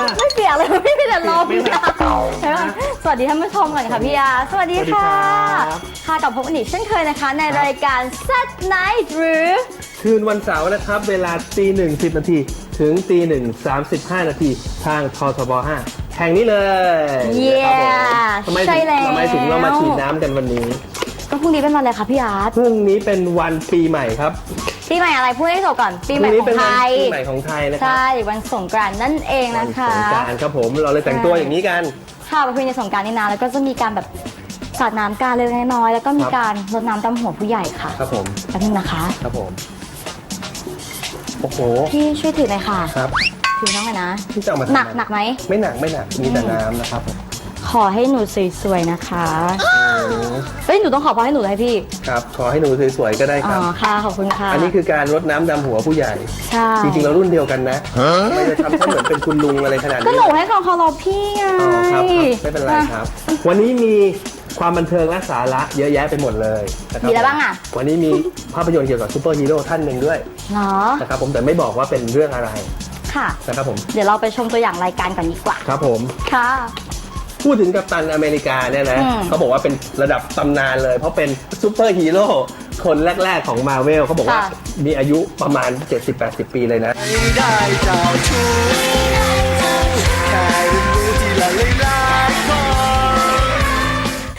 ปียกไหมล่ะ ไม่เปียกเลยพี่มีแต่ลมเปียกไหมล่ะใช่ไหมสวัสดีท่านผู้ชมก่อนค่ะพี่อาร์ตสวัสดีสวัสดีค่ะครับ ค่ะกับพบกันอีกเช่นเคยนะคะ ในรายการ Set Night หรือ คืนวันเสาร์นะครับ เวลาตีหนึ่งสิบนาทีถึงตีหนึ่งสามสิบห้านาทีทางททบห้าแห่งนี้เลยเย้นะครับผมทำไมใช่ถึงแล้ว ทำไมถึงเรามาฉีดน้ำกันวันนี้ ก็พรุ่งนี้เป็นวันอะไรคะพี่อาร์ตพรุ่งนี้เป็นวันปีใหม่ครับ ปีใหม่อะไรพูดให้จบก่อนปีพใหม่รุ่งขนี้องเป็นไทวันยปีใหม่ของไทยนะครับใช่วันสงกรานต์นั่นเองวันะสคะงกรานต์ครับผมเราเลยแต่งตัวอย่างนี้กันค่ะประเพณีสงกรารนี่นะแล้วก็จะมีการแบบสาดน้ำกันเล็กๆน้อยๆแล้วก็มีครับการรดน้ำดำหัวผู้ใหญ่ค่ะครับผมแป๊บนึงนะคะครับผมโอ้โหพี่ช่วยถือหน่อยค่ะครับถือน้องหน่อยนะที่จะเอามาทำหนักอะรหนักไหมไม่หนักไม่หนักมีแต่น้ำนะครับผม ขอให้หนูสวยๆนะคะโอ้โหเฮ้ยหนูต้องขอพรให้หนูเลยพี่ครับ ขอให้หนูสวยๆก็ได้อ๋คอรับ ค่ะขอบคุณค่ะอันนี้คือการรดน้ำดำหัวผู้ใหญ่ ใช่จริงๆเรารุ่นเดียวกันนะไม่ได้ทำให้เหมือนเป็นคุณลุงอะไรขนาดก็นี้หนูให้ของเคารพพี่ไงอ๋อครับครับไม่เป็นไรครับ วันนี้มีความบันเทิงและสาระเยอะแยะไปหมดเลยนะครัมีอะไรบ้างอะวันนี้มีภาพยนตร์เกี่ยวกับซูเปอร์ฮีโร่ท่านหนึ่งด้วยเนาะนะครับผมแต่ไม่บอกว่าเป็นเรื่องอะไรค่ะ นะครับผม เดี๋ยวเราไปชมตัวอย่างรายการกันดีกว่าครับผม ค่ะ พูดถึงกัปตันอเมริกาเนี่ยนะ อืม เขาบอกว่าเป็นระดับตำนานเลย เพราะเป็นซูเปอร์ฮีโร่คนแรก ๆ ของมาเวลเขาบอกว่ามีอายุประมาณ 70-80 ปีเลยนะได้เจ้าชู้แค่เรียนรู้ที่ละเลยรักพอ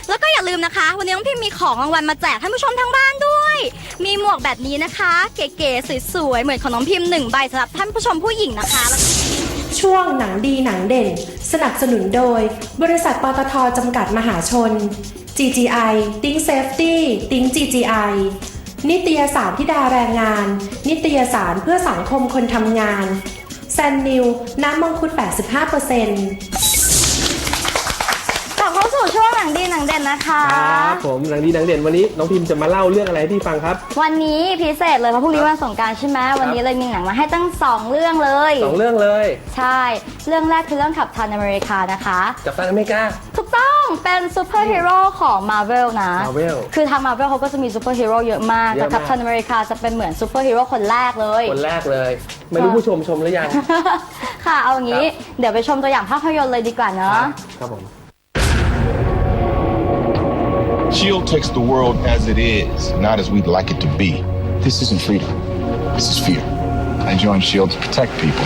แล้วก็อย่าลืมนะคะ วันนี้น้องพิมมีของรางวัลมาแจกท่านผู้ชมทางบ้านด้วย มีหมวกแบบนี้นะคะ เก๋ๆสวยๆเหมือนของน้องพิมหนึ่งใบสำหรับท่านผู้ชมผู้หญิงนะคะแล้ว ช่วงหนังดีหนังเด่น สนับสนุนโดย บริษัทปตทจำกัดมหาชน GGI ติ้งเซฟตี้ติ้ง GGI นิตยสารที่ดาแรงงาน นิตยสารเพื่อสังคมคนทำงาน แซนนิว น้ำมังคุด 85% นังดีหนังเด่นนะคะ ครับผมหนังดีหนังเด่นวันนี้น้องพิมจะมาเล่าเรื่องอะไรให้พี่ฟังครับ วันนี้พิเศษเลยเพราะพรุ่งนี้วันสงกรารใช่ไหมวันนี้เลยมีหนังมาให้ตั้งสองเรื่องเลยสองเรื่องเลยใช่ เรื่องแรกคือเรื่องขับทันอเมริกานะคะ กับตันอเมริกา ถูกต้องเป็นซูเปอร์ฮีโร่ของ Marvel นะ Marvel คือทาง Marvel เขาก็จะมีซูเปอร์ฮีโร่เยอะมากเยอะแต่มากขับทันอเมริกาจะเป็นเหมือนซูเปอร์ฮีโร่คนแรกเลย คนแรกเลย ไม่รู้ผู้ชมชมหรือยัง ค่ะเอาอย่างนี้ เดี๋ยวไปชมตัวอย่างภาพยนตร์เลยดีกว่าเนอะครับผม Shield takes the world as it is, not as we'd like it to be. This isn't freedom. This is fear. I joined SHIELD to protect people.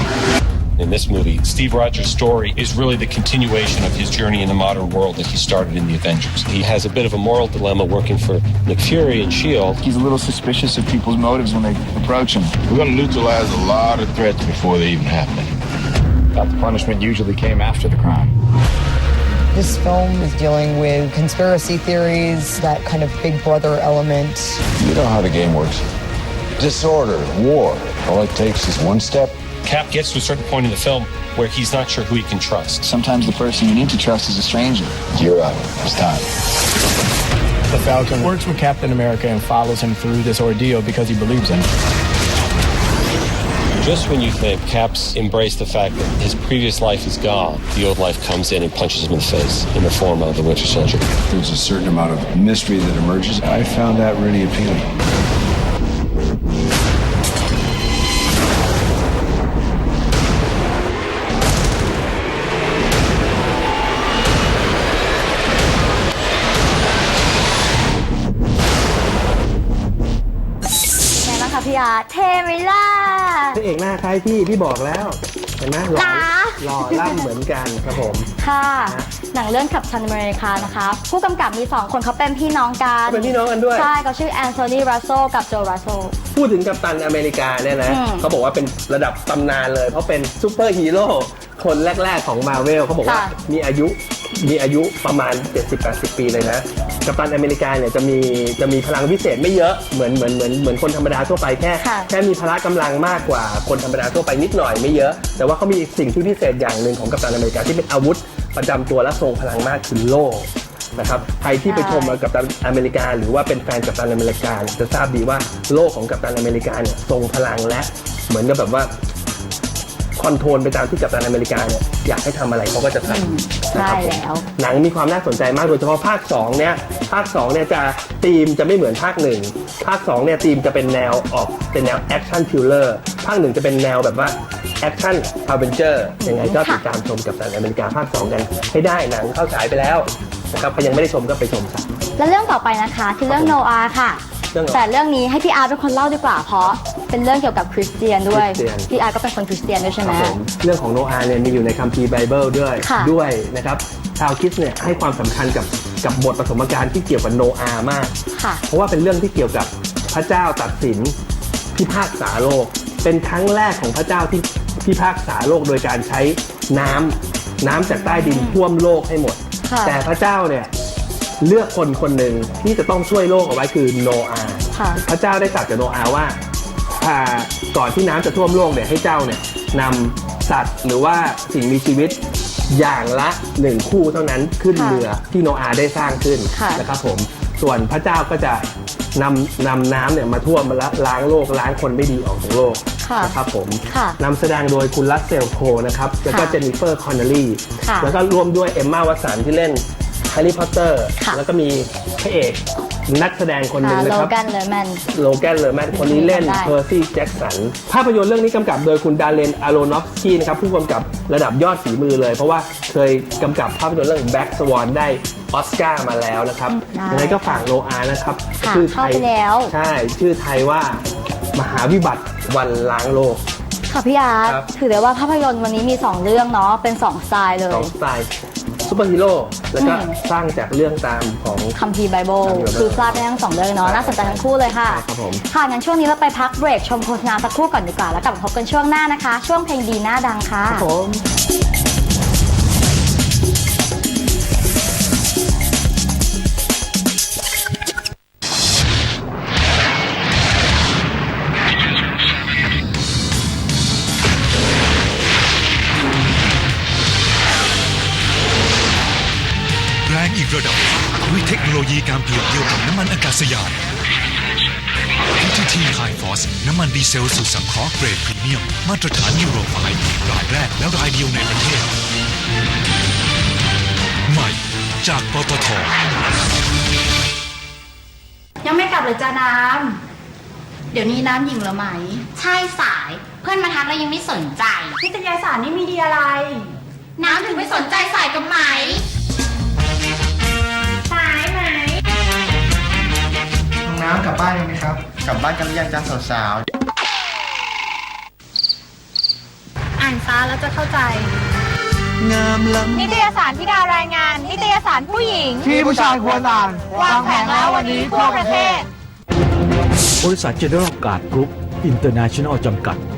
In this movie, Steve Rogers' story is really the continuation of his journey in the modern world that he started in the Avengers. He has a bit of a moral dilemma working for Nick Fury and S.H.I.E.L.D. He's a little suspicious of people's motives when they approach him. We're going to neutralize a lot of threats before they even happen. Thought the punishment usually came after the crime. This film is dealing with conspiracy theories, that kind of big brother element. You know how the game works. Disorder, war. All it takes is one step. Cap gets to a certain point in the film where he's not sure who he can trust. Sometimes the person you need to trust is a stranger. You're up. It's time. The Falcon works with Captain America and follows him through this ordeal because he believes in him. Just when you think Cap's embraced the fact that his previous life is gone, the old life comes in and punches him in the face in the form of the Winter Soldier. There's a certain amount of mystery that emerges. I found that really appealing. เอกหน้าคล้ายพี่พี่บอกแล้ว เห็นไหมหล่อจ๋า หล่อล่ำเหมือนกันครับผม ค่ะ หนังเรื่องขับทันอเมริกานะคะ ผู้กำกับมี 2 คนเขาเป็นพี่น้องกันเป็นพี่น้องกันด้วย ใช่เขาชื่อแอนโทนีรัสโซกับโจรัสโซ พูดถึงกัปตันอเมริกาเนี่ยนะอืมเขาบอกว่าเป็นระดับตำนานเลย เพราะเป็นซูเปอร์ฮีโร่คนแรก ๆ ของมาเวลเขาบอกว่าค่ะ มีอายุมีอายุประมาณ 70-80 ปีเลยนะ กัปตันอเมริกาเนี่ยจะมีจะมีพลังพิเศษไม่เยอะเหมือนเหมือนเหมือนเหมือนคนธรรมดาทั่วไปแค่ค่ะ แค่มีพละกำลังมากกว่าคนธรรมดาทั่วไปนิดหน่อยไม่เยอะ แต่ว่าเขามีสิ่งที่พิเศษอย่างหนึ่งของกัปตันอเมริกาที่เป็นอาวุธประจำตัวและทรงพลังมากคือโล่นะครับใครที่ไปชมกัปตันอเมริกา หรือว่าเป็นแฟนกัปตันอเมริกาเนี่ยจะทราบดีว่าโล่ของกัปตันอเมริกาเนี่ยทรงพลังและเหมือนกับแบบว่า คอนโทรลไปตามที่กัปตันอเมริกาเนี่ยอยากให้ทำอะไรเขาก็จะทำนะครับผมใช่แล้ว หนังมีความน่าสนใจมากโดยเฉพาะภาค2เนี่ยภาค2เนี่ยจะธีมจะไม่เหมือนภาคหนึ่งภาค2เนี่ยธีมจะเป็นแนวออกเป็นแนวแอคชั่นทิลเลอร์ภาคหนึ่งจะเป็นแนวแบบว่าแอคชั่นอเวนเจอร์ยังไงก็ติดตามชมกัปตันอเมริกาภาค 2 กันให้ได้หนังเข้าฉายไปแล้วนะครับใครยังไม่ได้ชมก็ไปชมครับ และเรื่องต่อไปนะคะคือเรื่องโนอาค่ะเรื่องอะไรแต่เรื่องนี้ให้พี่อาร์ตเป็นคนเล่าดีกว่า เพราะเป็นเรื่องเกี่ยวกับคริสเตียนด้วย คริสเตียน พี่อาร์ตก็เป็นคนคริสเตียนด้วยใช่ไหม ครับผมเรื่องของโนอาห์เนี่ยมีอยู่ในคัมภีร์ไบเบิลด้วยค่ะ ด้วยนะครับชาวคริสต์เนี่ยให้ความสำคัญกับกับบทปฐมกาลที่เกี่ยวกับโนอาห์มาก ค่ะ เพราะว่าเป็นเรื่องที่เกี่ยวกับพระเจ้าตัดสินพิพากษาโลก เป็นครั้งแรกของพระเจ้าที่พิพากษาโลกโดยการใช้น้ำน้ำจากใต้ดินท่วมโลกให้หมด ค่ะ แต่พระเจ้าเนี่ย เลือกคนคนหนึ่งที่จะต้องช่วยโลกเอาไว้คือโนอาห์ค่ะ พระเจ้าได้ตรัสกับโนอาห์ว่าอ่าก่อนที่น้ำจะท่วมโลกเนี่ยให้เจ้าเนี่ยนำสัตว์หรือว่าสิ่งมีชีวิตอย่างละหนึ่งคู่เท่านั้นขึ้นค่ะเรือที่โนอาห์ได้สร้างขึ้นค่ะ นะครับผมส่วนพระเจ้าก็จะนำนำน้ำเนี่ยมาท่วมมาละล้างโลกล้างคนไม่ดีออกจากโลก ค่ะ นะครับผมค่ะนำแสดงโดยคุณรัสเซลโคนะครับ แล้วก็ค่ะเจนนิเฟอร์คอนเนลลี่ ค่ะแล้วก็ร่วมด้วยเอมมาวัตสันที่เล่น แฮร์รี่พอตเตอร์ ค่ะ แล้วก็มีพระเอกนักแสดงคนหนึ่งโลนะครับ แกนเลอร์แมน โลแกนเลอร์แมนคนนี้เล่นได้ เพอร์ซี่แจ็คสัน ภาพยนตร์เรื่องนี้กำกับโดยคุณดาเลนอารอนอฟสกี้นะครับผู้กำกับระดับยอดฝีมือเลย เพราะว่าเคยกำกับภาพยนตร์เรื่อง Black Swan ได้ออสการ์มาแล้วนะครับได้ยังไงก็ฝากโนอานะครับค่ะชื่อไทเข้ายไปแล้ว ใช่ ชื่อไทยว่ามหาวิบัติวันล้างโลก ค่ะพี่อาร์ตครับ ถือได้ว่าภาพยนตร์วันนี้มี 2 เรื่องเนาะเป็น 2 สไตล์เลสยองสไตล์ ซูเปอร์ฮีโร่แล้วก็อืม สร้างจากเรื่องตามของ คัมภีร์ไบเบิลคัมภีร์ไบเบิลคือพลาดได้ทั้งสองเรื่องเนาะน่าสนใจทั้งคู่เลยค่ะใช่ครับผม ค่ะงั้นช่วงนี้เราไปพักเบรกชมโฆษณาสักครู่ก่อนดีกว่าแล้วกลับมาพบกันช่วงหน้านะคะ ช่วงเพลงดีหน้าดังค่ะ ผม รงอีกระดับ ด้วยเทคโนโลยีการผลิตเดียวกับน้ำมันอากาศยาน PTT High Force น้ำมันดีเซลสูตรสังเคราะห์เกรดพรีเมียม มาตรฐานยูโร5รายแรกและรายเดียวในประเทศ ใหม่จากปตท ยังไม่กลับเลยจ้าน้ำ เดี๋ยวนี้น้ำหญิงเหรอไหม ใช่สายเพื่อนมาทักแล้วยังไม่สนใจ นิตยสารนี่มีดีอะไร น้ำถึงไม่สนใจสายกับไหม น้องน้ำกลับบ้านยังไหมครับ กลับบ้านกันหรือยังจ้าสาวอ่านซาแล้วจะเข้าใจ ๆงามล้ำนิตยสารที่ดารายงาน นิตยสารผู้หญิง ที่ผู้ชายควรอ่านวางแผงแล้ววันนี้ทั่วประเทศ บริษัท General Guard Group International จำกัด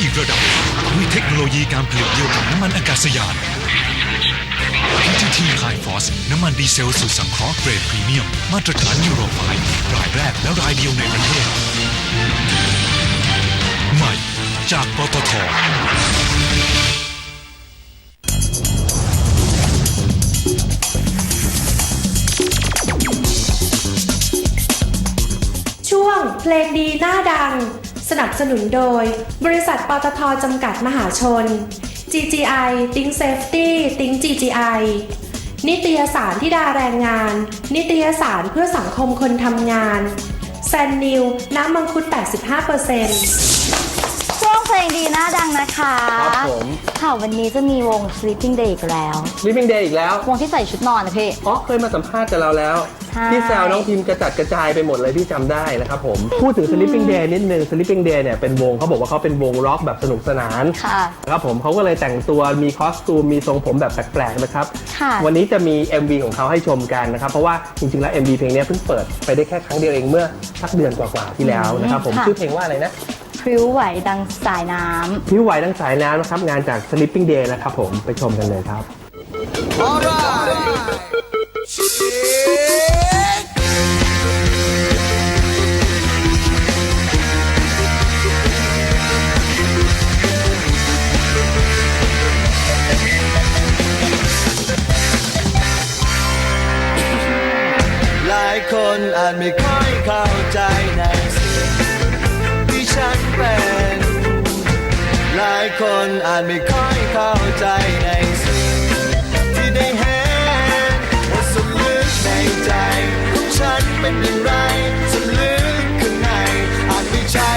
อีกระดับ ด้วยเทคโนโลยีการผลิตเดียวกับน้ำมันอากาศยาน PTT High Force น้ำมันดีเซลสูตรสังเคราะห์เกรดพรีเมียม มาตรฐานยูโร5รายแรกและรายเดียวในประเทศ ใหม่จากปตทช่วงเพลงดีหน้าดัง สนับสนุนโดย บริษัทปตทจำกัดมหาชน GGI Think Safety Think GGI นิตยสารที่ดาแรงงาน นิตยสารเพื่อสังคมคนทำงานแซนนิว น้ำมังคุด 85% เพลงดีน่าดังนะคะครับผม ค่ะวันนี้จะมีวง Sleeping Day อีกแล้ว Living Day อีกแล้ว วงที่ใส่ชุดนอนนะพี่ อ๋อเคยมาสัมภาษณ์กับเราแล้ว ใช่ พี่แซวน้องพิมพ์กระจัดกระจายไปหมดเลยพี่จำได้นะครับผม พูดถึง Sleeping Day นิดนึง Sleeping Day เนี่ยเป็นวงเขาบอกว่าเขาเป็นวงร็อกแบบสนุกสนานค่ะ นะครับผมเขาก็เลยแต่งตัวมีคอสตูมมีทรงผมแบบแปลกๆนะครับ ค่ะ วันนี้จะมี MV ของเขาให้ชมกันนะครับ เพราะว่าจริงๆแล้ว MV เพลงเนี้ยเพิ่งเปิดไปได้แค่ครั้งเดียวเองเมื่อสักเดือนกว่าๆที่แล้วนะครับผมค่ะ ชื่อเพลงว่าอะไรนะพ ริ้วไหวดังสายน้ำพิ้วไหวดังสายน้ำนะครับงานจาก Sleeping Day นะครับผมไปชมกันเลยครับ หลายคนอาจไม่ค่อยเข้ คนอาจไม่ค่อยเข้าใจในสิ่งที่ได้เห็นว่าสุดลึกในใจของฉันเป็นอย่างไรสมลึกข้างในอาจไม่ใช่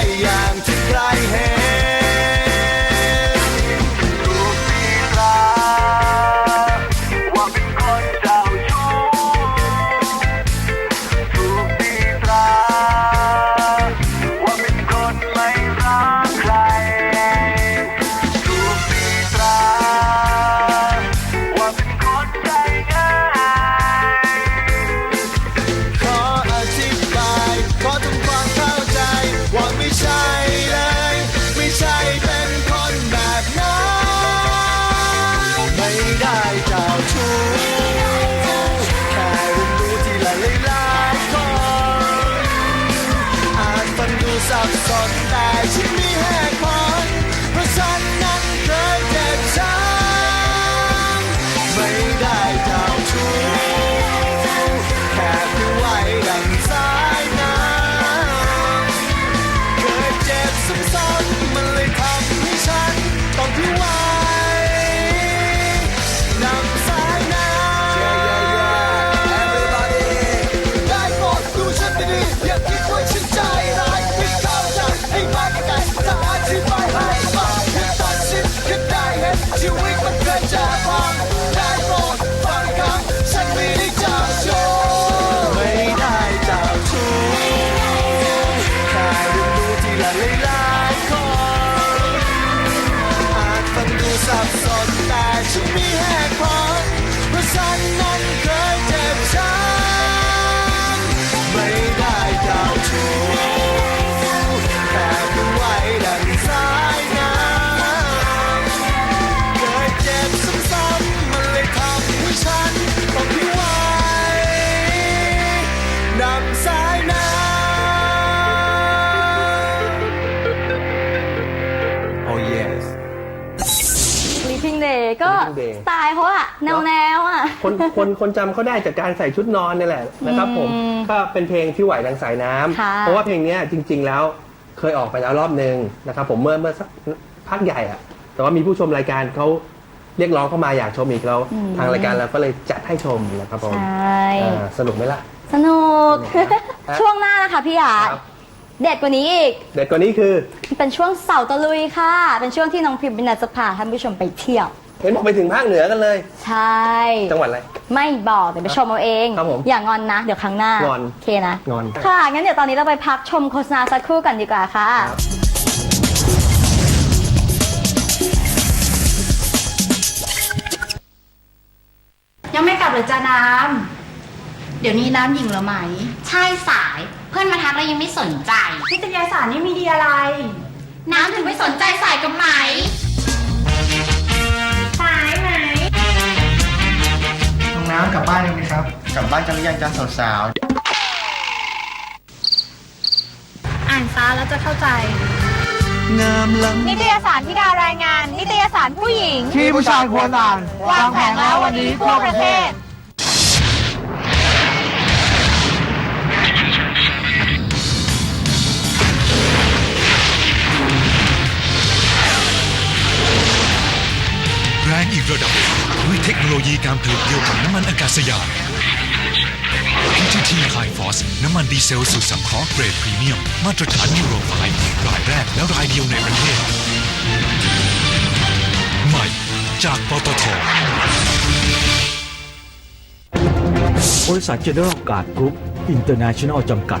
ก็ Sleeping Day สไตล์เขาอะแนวแนวๆอะ คนคนคนจำเขาได้จากการใส่ชุดนอนนี่แหละนะครับผมอืมก็เป็นเพลงที่ไหวดังสายน้ำค่ะ เพราะว่าเพลงเนี้ยจริง ๆ แล้วเคยออกไปแล้วรอบหนึ่งนะครับผมเมื่อเมื่อสักพักใหญ่อะแต่ว่ามีผู้ชมรายการเขาเรียกร้องเข้ามาอยากชมอีกแล้วอืมทางรายการเราก็เลยจัดให้ชมนะครับผมใช่อ่าสนุกไหมล่ะ สนุก สนุกนะ ช่วงหน้านะคะพี่หยาดครับเด็ดกว่านี้อีก เด็ดกว่านี้คือ เป็นช่วงเสาร์ตะลุยค่ะ เป็นช่วงที่น้องพิมพ์บินาจะพาท่านผู้ชมไปเที่ยว เห็นบอกไปถึงภาคเหนือกันเลย ใช่จังหวัดอะไร ไม่บอกเดี๋ยวไปชมเอาเอง ครับผมอย่างอนนะ เดี๋ยวครั้งหน้างอนโอเคนะงอน ค่ะ งั้นเดี๋ยวตอนนี้เราไปพักชมโฆษณาสักครู่กันดีกว่าค่ะ ยังไม่กลับเลยจ้าน้ำ เดี๋ยวนี้น้ำหญิงเหรอไหม ใช่สาย เพื่อนมาทักแล้วยังไม่สนใจ นิตยสารนี่มีดีอะไร น้ำถึงไม่สนใจสายกับไหม น้องน้ำกลับบ้านยังไหมครับ กลับบ้านกันหรือยังจ้าสาวอ่านซาแล้วจะเข้าใจ งามล้ำนิตยสารที่ดารายงาน นิตยสารผู้หญิง ที่ผู้ชายควรอ่านวางแผงแล้ววันนี้ทั่วประเทศ แรงอีกระดับ ด้วยเทคโนโลยีการผลิตเดียวกับน้ำมันอากาศยาน PTT High Force น้ำมันดีเซลสูตรสังเคราะห์เกรดพรีเมียม มาตรฐานยูโร5รายแรกและรายเดียวในประเทศ ใหม่จากปตทบริษัท General Guard Group International จำกัด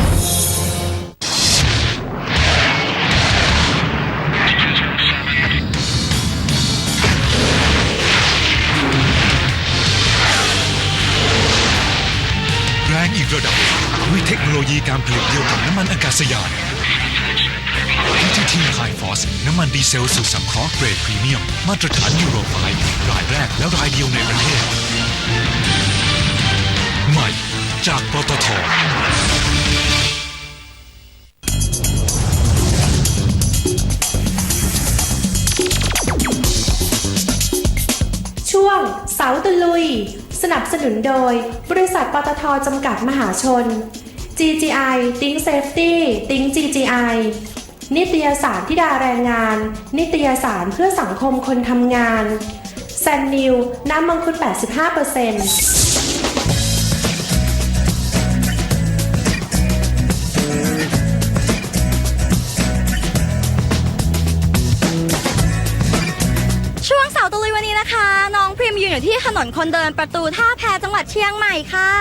ีการผลิตเดียวกับน้ำมันอากาศยาน PTT High Force น้ำมันดีเซลสูตรสังเคราะห์เกรดพรีเมียม มาตรฐานยูโร5รายแรกและรายเดียวในประเทศ ใหม่จากปตทช่วงเสาตะลุย สนับสนุนโดย บริษัทปตทจำกัดมหาชน GGI Think Safety Think GGI นิตยสารที่ดาแรงงาน นิตยสารเพื่อสังคมคนทำงานแซนนิวน้ำมังคุด 85%ช่วงเสาร์ตะลุยวันนี้นะคะน้องพริมยืนอยู่ที่ถนนคนเดินประตูท่าแพจังหวัดเชียงใหม่ค่ะ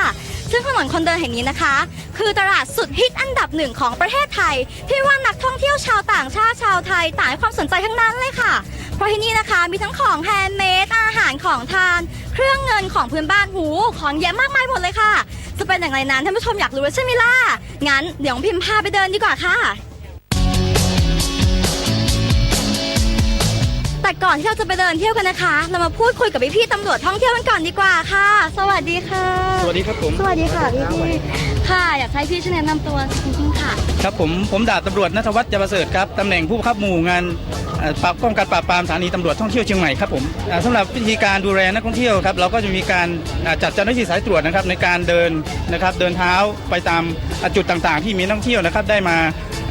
ซึ่งถนนคนเดินแห่งนี้นะคะ คือตลาดสุดฮิตอันดับหนึ่งของประเทศไทย ที่ว่านักท่องเที่ยวชาวต่างชาติชาวไทยต่างให้ความสนใจทั้งนั้นเลยค่ะ เพราะที่นี่นะคะมีทั้งของแฮนด์เมดอาหารของทาน เครื่องเงินของพื้นบ้านหูของเยอะมากมายหมดเลยค่ะ จะเป็นอย่างไรนั้นท่านผู้ชมอยากรู้แล้วใช่ไหมล่ะงั้นเดี๋ยวพิมพ์พาไปเดินดีกว่าค่ะ แต่ก่อนที่เราจะไปเดินเที่ยวกันนะคะ เรามาพูดคุยกับพี่ๆตำรวจท่องเที่ยวกันก่อนดีกว่าค่ะ สวัสดีค่ะ สวัสดีครับผมสวัสดีค่ะพี่พี่ๆค่ะอยากให้พี่ช่วยแนะนำตัวจริงๆค่ะ ครับผมผมดาบตำรวจนัทวัฒน์ยาประเสริฐครับตำแหน่งผู้บังคับหมู่งานเอ่อปราบป้องกันปราบปรามสถานีตำรวจท่องเที่ยวเชียงใหม่ครับผมอ่าสำหรับวิธีการดูแลนักท่องเที่ยวครับเราก็จะมีการอ่าจัดเจ้าหน้าที่สายตรวจนะครับในการเดินนะครับเดินเท้าไปตามอ่าจุดต่างๆ ที่มีนักท่องเที่ยวนะครับได้มา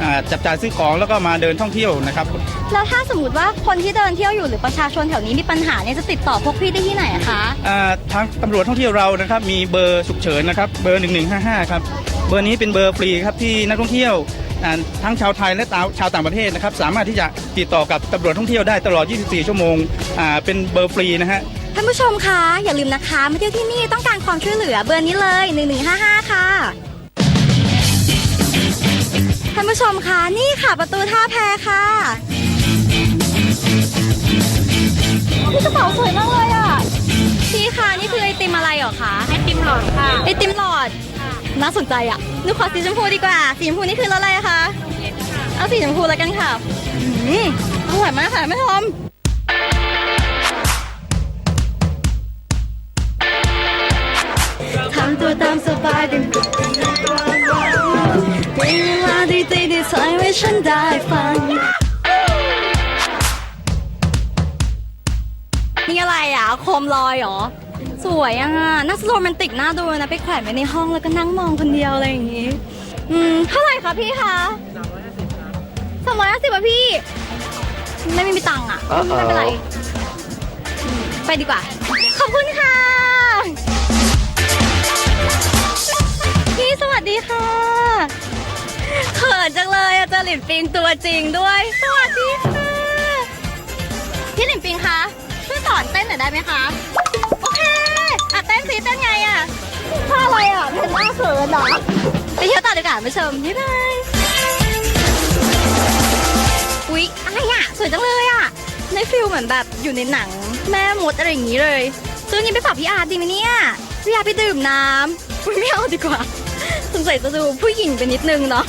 อ่าจับจ่ายซื้อของแล้วก็มาเดินท่องเที่ยวนะครับ แล้วถ้าสมมติว่าคนที่เดินเที่ยวอยู่หรือประชาชนแถวนี้มีปัญหาเนี่ยจะติดต่อพวกพี่ได้ที่ไหนอะคะอ่าทางตำรวจท่องเที่ยวเรานะครับมีเบอร์ฉุกเฉินนะครับเบอร์ 1155 ครับเบอร์นี้เป็นเบอร์ฟรีครับที่นักท่องเที่ยวอ่าทั้งชาวไทยและชาวต่างประเทศนะครับสามารถที่จะติดต่อกับตำรวจท่องเที่ยวได้ตลอด 24 ชั่วโมงอ่าเป็นเบอร์ฟรีนะฮะท่านผู้ชมคะอย่าลืมนะคะมาเที่ยวที่นี่ต้องการความช่วยเหลือเบอร์นี้เลย 1155 ค่ะท่านผู้ชมคะนี่ค่ะประตูท่าแพค่ะ พี่กระเป๋าสวยมากเลยอะ พี่คะนี่คือไอติมอะไรเหรอคะไอติมหลอดค่ะไอติมหลอด น่าสนใจอะหนูขอสีชมพูดีกว่า สีชมพูนี่คือรสอะไรอะคะเอาสีชมพูแล้วกันค่ะอืมอร่อยมากค่ะแม่ชมทำตัวตามสบายเป็นเวลาดีๆดีๆใส่ไว้ฉันได้ฟัง โคมลอยเหรอ สวยอะน่าโรแมนติกน่าดูนะ ไปแขวนไว้ในห้องแล้วก็นั่งมองคนเดียวอะไรอย่างงี้ อืม เท่าไหร่คะพี่คะสามร้อยห้าสิบอะพี่ ไม่มีตังค์อะ ไม่เป็นไรอืมไปดีกว่า ขอบคุณค่ะ พี่สวัสดีค่ะเขินจังเลยอะเจอหลินปิงตัวจริงด้วย สวัสดีค่ะ พี่หลินปิงคะช่วยส อนเต้นหน่อยได้ไหมคะ โอเค อะเต้นสิเต้นไงอะท่าอะไรอะเพนหน้าเขินเหรอไปเที่ยวต่อดีกว่าผู้ชมบ๊ายบายอุ๊ยอะไรอะสวยจังเลยอะในฟิลเหมือนแบบอยู่ในหนังแม่มดอะไรอย่างนี้เลยซื้อนี้ไปฝากพี่อาร์ตดีไหมเนี่ยพี่อาร์ตไปดื่มน้ำอุ๊ยไม่เอาดีกว่าสงสัยจะดูผู้หญิงไปนิดนึงเนาะ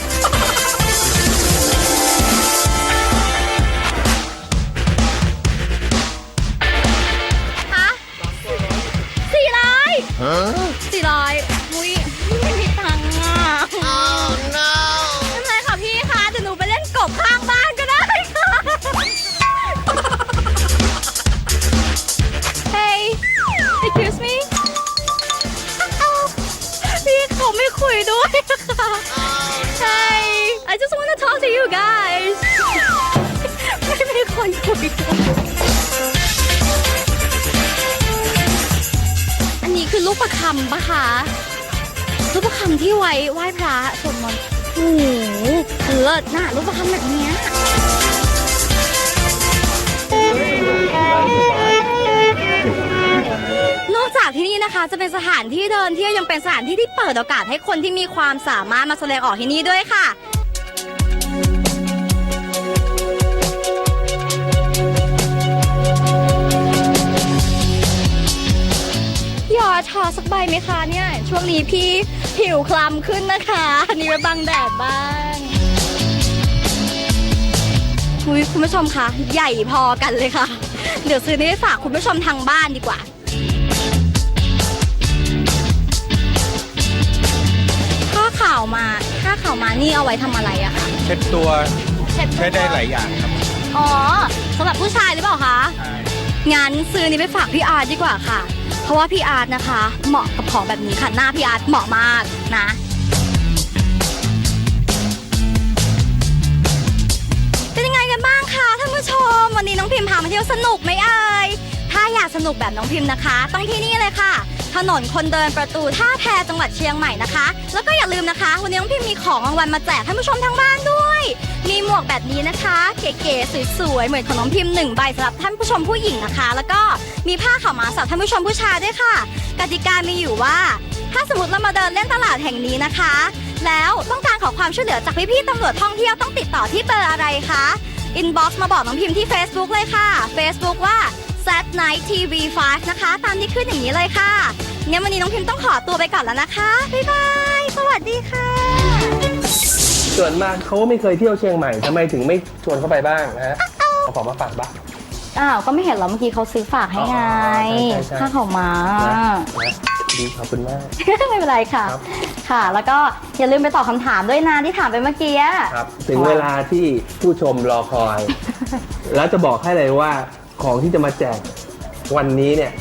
สี่ร้อยอุ้ยไม่มีตังค์อะ oh no ไม่เป็นค่ะพี่คะจะหนูไปเล่นกบข้างบ้านก็ได้ค่ะ Hey excuse me พี่เขาไม่คุยด้วยค่ะ Hey I just wanna talk to you guys ประคำปะคะลูกประคำที่ไว้ไหว้พระสวดมนต์โอ้โหเลิศน่ะลูกประคำแบบเนี้ยนอกจากที่นี่นะคะจะเป็นสถานที่เดินเที่ยวยังเป็นสถานที่ที่เปิดโอกาสให้คนที่มีความสามารถมาแสดงออกที่นี่ด้วยค่ะ ทอสักใบไหมคะเนี่ย ช่วงนี้พี่ผิวคล้ำขึ้นนะคะอันนี้ไว้บังแดดบ้างอุ๊ยคุณผู้ชมคะใหญ่พอกันเลยค่ะ เดี๋ยวซื้อนี้ไปฝากคุณผู้ชมทางบ้านดีกว่า ผ้าขาวมาผ้าขาวมานี่เอาไว้ทำอะไรอะคะเช็ดตัวเช็ดตัวใช้ได้หลายอย่างครับอ๋อสำหรับผู้ชายหรือเปล่าคะ งั้นซื้อนี้ไปฝากพี่อาร์ตดีกว่าค่ะเพ ราะว่าพี่อาร์ตนะคะ เหมาะกับของแบบนี้ค่ะ หน้าพี่อาร์ตเหมาะมากนะเป็นยังไงกันบ้างคะท่านผู้ชม วันนี้น้องพิมพ์พามาเที่ยวสนุกไหมเอ่ยถ้าอยากสนุกแบบน้องพิมพ์นะคะ ต้องที่นี่เลยค่ะ ถนนคนเดินประตูท่าแพจังหวัดเชียงใหม่นะคะ แล้วก็อย่าลืมนะคะ วันนี้น้องพิมพ์มีของรางวัลมาแจกท่านผู้ชมทางบ้านด้วย มีหมวกแบบนี้นะคะ เก๋ๆสวยๆเหมือนของน้องพิมพ์หนึ่งใบสำหรับท่านผู้ชมผู้หญิงนะคะ แล้วก็มีผ้าขาวม้าสำหรับท่านผู้ชมผู้ชายด้วยค่ะ กติกามีอยู่ว่า ถ้าสมมติเรามาเดินเล่นตลาดแห่งนี้นะคะ แล้วต้องการขอความช่วยเหลือจากพี่ๆตำรวจท่องเที่ยวต้องติดต่อที่เบอร์อะไรคะอินบ็อกซ์มาบอกน้องพิมพ์ที่ Facebook เลยค่ะ Facebook ว่า z Night TV 5นะคะ ตามที่ขึ้นอย่างนี้เลยค่ะงั้นวันนี้น้องพิมพ์ต้องขอตัวไปก่อนแล้วนะคะ บ๊ายบาย สวัสดีค่ะ ส่วนมากเขาไม่เคยเที่ยวเชียงใหม่ทำไมถึงไม่ชวนเขาไปบ้างนะฮะเอาของมาฝากบ้าง อ้าวก็ไม่เห็นเหรอเมื่อกี้เขาซื้อฝากให้ไงอ๋อใช่ใช่ใช่ค่าของม้านะนะดีขอบคุณมาก ไม่เป็นไรค่ะ ครับ ค่ะ แล้วก็อย่าลืมไปตอบคำถามด้วยนะที่ถามไปเมื่อกี้อะครับ ถึงเวลาที่ผู้ชมรอคอย แล้วจะบอกให้เลยว่าของที่จะมาแจกวันนี้เนี่ย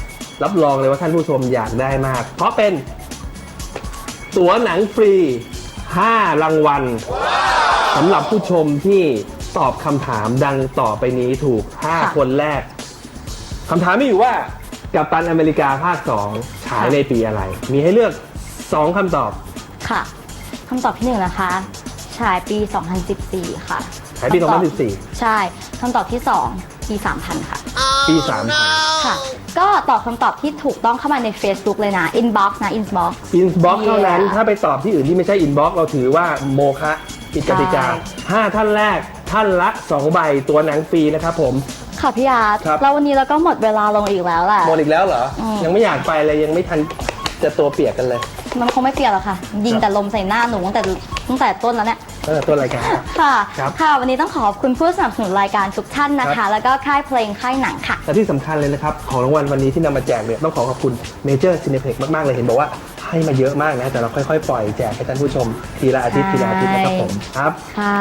รับรองเลยว่าท่านผู้ชมอยากได้มาก เพราะเป็น ตั๋วหนังฟรี 5 รางวัลสำหรับผู้ชมที่ตอบคำถามดังต่อไปนี้ถูก 5 คนแรกคำถามมีอยู่ว่ากัปตันอเมริกาภาค 2 ฉายในปีอะไร มีให้เลือก 2คำตอบค่ะคำตอบที่หนึ่งนะคะ ฉายปี 2014 ค่ะฉายปีคำตอบ2014 ใช่คำตอบที่สอง ปี3000 ค่ะ ปี3ค่ะ ก็ตอบคำตอบที่ถูกต้องเข้ามาใน Facebook เลยนะ inbox นะ inbox อินบ็อกเท่านั้น Yeah ถ้าไปตอบที่อื่นที่ไม่ใช่อินบ็อกเราถือว่าโมคะผิดกติกาใช่5ท่านแรกท่านละ2ใบตัวหนังฟรีนะครับผม ค่ะพี่อาร์ตครับแล้ววันนี้เราก็หมดเวลาลงอีกแล้วแหละ หมดอีกแล้วเหรอ อืม ยังไม่อยากไปเลยยังไม่ทันจะตัวเปียกกันเลย มันคงไม่เปลี่ยนหรอกค่ะ ยิงแต่ลมใส่หน้าหนูตั้งแต่ตั้งแต่ต้นแล้วเนี่ย เออตัวรายการครับค่ะ ครับค่ะ วันนี้ต้องขอบคุณผู้สนับสนุนรายการทุกท่านนะครัคะ บ แล้วก็ค่ายเพลงค่ายหนังค่ะ และที่สำคัญเลยนะครับ ของรางวัลวันนี้ที่นำมาแจกเนี่ยต้องขอขอบคุณเมเจอร์ซินเ p ็กมาก ๆ เลยเห็นบอกว่าให้มาเยอะมากนะ แต่เราค่อย ๆ ปล่อยแจกให้ท่านผู้ชม ทีละอาทิตย์ทีละอาทิตย์นะครับผมครับ ค่ะ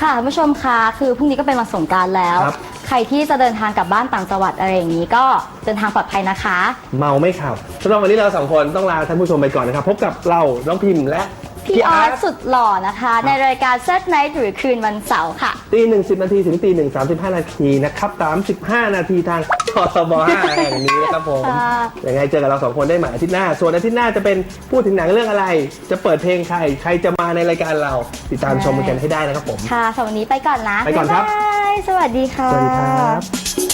ค่ะท่านผู้ชมคะ คือพรุ่งนี้ก็เป็นวันสงกรารแล้ว ครับ ใครที่จะเดินทางกลับบ้านต่างจังหวัดอะไรอย่างนี้ก็เดินทางปลอดภัยนะคะ เมาไม่ขับสำหรับวันนี้เราสองคนต้องลาท่านผู้ชมไปก่อนนะครับ พบกับเราน้องพิมพ์และ พี่ออสสุดหล่อนะคะ ในรายการ Set Night หรือคืนวันเสาร์ค่ะ ตีหนึ่งสิบนาทีถึงตีหนึ่งสามสิบห้านาทีนะครับสามสิบห้านาทีทางททบห้าแห่งนี้นะครับผมค่ะ ยังไงเจอกับเราสองคนได้ใหม่อาทิตย์หน้า ส่วนอาทิตย์หน้าจะเป็นพูดถึงหนังเรื่องอะไร จะเปิดเพลงใคร ใครจะมาในรายการเรา ติดตามชมกันให้ได้นะครับผม ค่ะสำหรับวันนี้ไปก่อนนะไปก่อนครับ บ๊ายบายสวัสดีค่ะ สวัสดีครับ